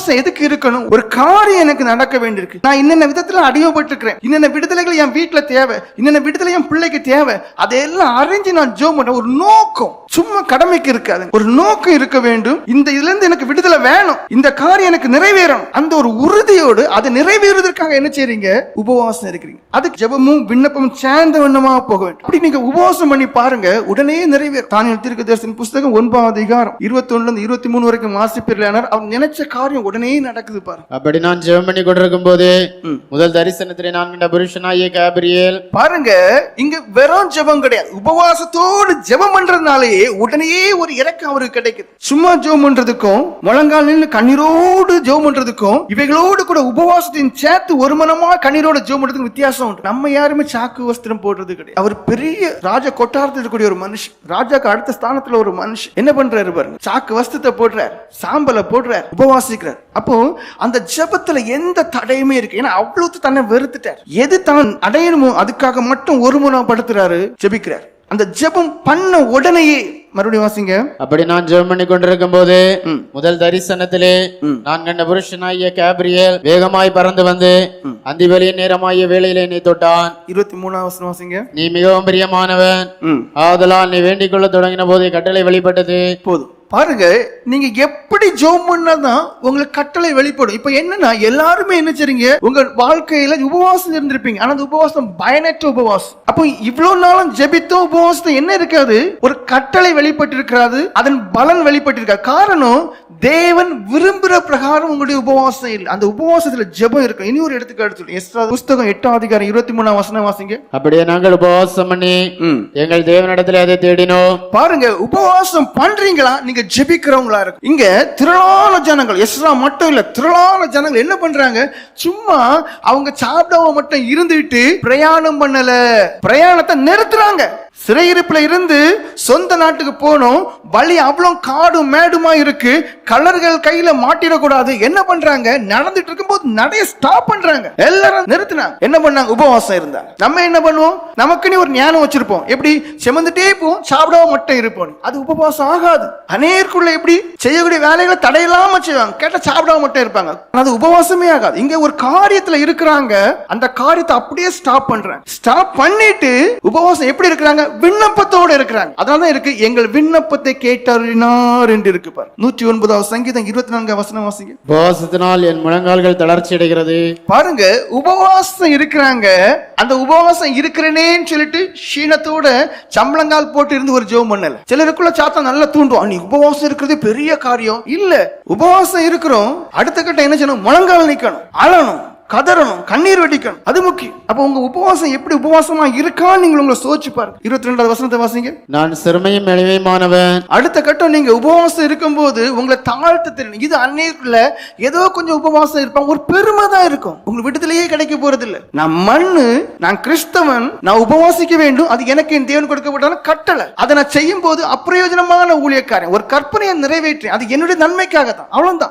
விசுவாசம் எதுக்கு இருக்கணும்? ஒரு காரியம் எனக்கு நடக்க வேண்டியிருக்கு. நான் என்னென்ன விதத்துல அடியோபட்டிருக்கிறேன் என்னென்ன விடுதலைகள் என் வீட்டுல தேவை? என்னென்ன விடுதலை என் பிள்ளைக்கு தேவை? அதையெல்லாம் அறிஞ்சு நான் ஜோ பண்றேன். ஒரு நோக்கம். சும்மா கடமைக்கு இருக்காது. ஒரு நோக்கம் இருக்க வேண்டும். இந்த இதுல இருந்து எனக்கு விடுதலை வேணும். இந்த காரியம் எனக்கு நிறைவேறணும். அந்த ஒரு உறுதியோடு அதை நிறைவேறுவதற்காக என்ன செய்றீங்க? உபவாசம் இருக்கிறீங்க. அதுக்கு ஜபமும் விண்ணப்பமும் சேர்ந்த வண்ணமா போக வேண்டும். அப்படி நீங்க உபவாசம் பண்ணி பாருங்க. உடனே நிறைவேறும். தானியல் தீர்க்க தரிசன புஸ்தகம் ஒன்பதாம் அதிகாரம் இருபத்தி ஒண்ணுல இருந்து இருபத்தி மூணு வரைக்கும் வாசிப்பில்லானர் அவர் நினைச்ச காரியம் உடனே நடக்குது பாருங்க அப்படி நான் ஜெபம் பண்ணி கொண்டிருக்கும் போதே முதல் தரிசனத்திலே நான் கண்ட புருஷனாகிய காபிரியேல் பாருங்க இங்க வெறும் ஜெபம் கிடையாது. உபவாசத்தோடு ஜெபம் பண்றதுனாலேயே உடனே ஒரு இறக்கம் அவருக்கு கிடைக்குது. சும்மா ஜெபம் பண்றதுக்கும் முழங்கால் நின்று கண்ணீரோடு ஜெபம் பண்றதுக்கும் இவைகளோடு கூட உபவாசத்தின் சேர்த்து ஒரு மனமா கண்ணீரோடு ஜெபம் பண்றதுக்கு வித்தியாசம் உண்டு. நம்ம யாருமே சாக்கு வஸ்திரம் போடுறது கிடையாது. அவர் பெரிய ராஜ கொட்டாரத்தில் இருக்கக்கூடிய ஒரு மனுஷன். ராஜாக்கு அடுத்த ஸ்தானத்துல ஒரு மனுஷன். என்ன பண்றாரு பாருங்க? சாக்கு வஸ்திரத்தை போடுறார் சாம்பலை போடுறார் உபவாசிக்கிறார். அப்போ அந்த ஜெபத்துல எந்த தடையுமே இருக்கு. ஏன்னா அவ்வளவு தன்னை வெறுத்துட்டார். எது தான் அடையணுமோ அதுக்காக மட்டும் ஒரு படுத்துறாரு ஜெபிக்கிறார். அந்த ஜெபம் பண்ண உடனேயே மறுபடியும் வாசிங்க. அப்படி நான் ஜெபம் பண்ணி கொண்டிருக்கும் போது முதல் தரிசனத்திலே நான் கண்ட புருஷனாகிய காபிரியேல் வேகமாய் பறந்து வந்து அந்தி வெளியின் நேரமாகிய வேளையிலே என்னை தொட்டான். இருபத்தி வசனம் வாசிங்க. நீ மிகவும் பிரியமானவன். ஆதலால் நீ வேண்டிக் கொள்ள தொடங்கின போதே கட்டளை வெளிப்பட்டது. போதும். பாருங்க நீங்க எப்படி ஜோம் பண்ணாதான் உங்களுக்கு கட்டளை வெளிப்படும். இப்ப என்னன்னா எல்லாருமே என்ன செய்றீங்க? உங்க வாழ்க்கையில உபவாசம் இருந்திருப்பீங்க. ஆனா அந்த உபவாசம் பயனற்ற உபவாசம். அப்போ இவ்வளவு நாளும் ஜெபித்தோ உபவாசத்தை என்ன இருக்காது? ஒரு கட்டளை வெளிப்பட்டு இருக்காது அதன் பலன் வெளிப்பட்டு காரணம் தேவன் விரும்புற பிரகாரம் உங்களுடைய உபவாசம் இல்லை. அந்த உபவாசத்துல ஜெபம் இருக்கும். இனி ஒரு எடுத்துக்காட்டு சொல்லு எஸ்ரா புஸ்தகம் எட்டாம் அதிகாரம் இருபத்தி மூணாம் வசனம் வாசிங்க. அப்படியே நாங்கள் உபவாசம் பண்ணி எங்கள் தேவனிடத்தில் அதை தேடினோம். பாருங்க உபவாசம் பண்றீங்களா? நீங்க ஜெபிக்கிறவங்களா இருக்கும். இங்க திரளான ஜனங்கள் எஸ்ரா மட்டும் இல்ல திரளான ஜனங்கள் என்ன பண்றாங்க? சும்மா அவங்க சாப்பிடாம மட்டும் இருந்துட்டு பிரயாணம் பண்ணல. பிரயாணத்தை நிறுத்துறாங்க. சிறையிருப்புல இருந்து சொந்த நாட்டுக்கு போனோம். வழி அவ்வளவு காடும் மேடுமா இருக்கு. கலர்கள் கையில மாட்டிடக்கூடாது. என்ன பண்றாங்க? நடந்துட்டு இருக்கும்போது நடைய ஸ்டாப் பண்றாங்க. எல்லாரும் நிறுத்தினாங்க. என்ன பண்ணாங்க? உபவாசம் இருந்தாங்க. நம்ம என்ன பண்ணுவோம்? நமக்குன்னு ஒரு ஞானம் வச்சிருப்போம். எப்படி? செமந்துட்டே போவோம். சாப்பிடாம மட்டும் இருப்போம். அது உபவாசம் ஆகாது. அநேருக்குள்ள எப்படி? செய்யக்கூடிய வேலைகளை தடையில்லாம செய்வாங்க. கேட்டா சாப்பிடாம மட்டும் இருப்பாங்க. அது உபவாசமே ஆகாது. இங்க ஒரு காரியத்துல இருக்கிறாங்க. அந்த காரியத்தை அப்படியே ஸ்டாப் பண்றாங்க. ஸ்டாப் பண்ணிட்டு உபவாசம் எப்படி இருக்கிறாங்க விண்ணப்பத்தோட இருக்கிறாங்க. அதனால தான் இருக்கு எங்கள் விண்ணப்பத்தை கேட்டறினார் என்று இருக்கு பாரு. நூற்றி ஒன்பதாவது சங்கீதம் இருபத்தி நான்காம் வசனம் வாசிங்க. உபவாசத்தினால் என் முழங்கால்கள் தளர்ச்சி அடைகிறது. பாருங்க உபவாசம் இருக்கிறாங்க. அந்த உபவாசம் இருக்கிறனேன்னு சொல்லிட்டு ஷீனத்தோட சம்பளங்கால் போட்டு இருந்து ஒரு ஜெபம் பண்ணல. சிலருக்குள்ள சாத்தா நல்லா தூண்டுவான். நீ உபவாசம் இருக்கிறது பெரிய காரியம். இல்ல உபவாசம் இருக்கிறோம். அடுத்த கட்டம் என்ன செய்யணும்? முழங்கால் நிக்கணும் அழணும். கதறணும் கண்ணீர் வெடிக்கணும். அது முக்கியம். அப்ப உங்க உபவாசம் எப்படி உபவாசமா இருக்கான்னு நீங்க உங்களை சோதிச்சு பாருங்க. இருபத்தி ரெண்டாவது வசனத்தை வாசிங்க. நான் சிறுமையும் எளிமையுமானவன் அடுத்த கட்டம் நீங்க உபவாசம் இருக்கும்போது உங்களை தாழ்த்த தெரியும் இது அன்னைக்குள்ள ஏதோ கொஞ்சம் உபவாசம் இருப்பாங்க. ஒரு பெருமை தான் இருக்கும். உங்களுக்கு விடுதலையே கிடைக்க போறது இல்ல நான் மண்ணு நான் கிறிஸ்தவன் நான் உபவாசிக்க வேண்டும். அது எனக்கு என் தேவன் கொடுக்கப்பட்டாலும் கட்டளை அதை நான் செய்யும் போது அப்பிரயோஜனமான ஊழியக்காரன். ஒரு கற்பனையை நிறைவேற்றேன் அது என்னுடைய நன்மைக்காக தான் அவ்வளவுதான்.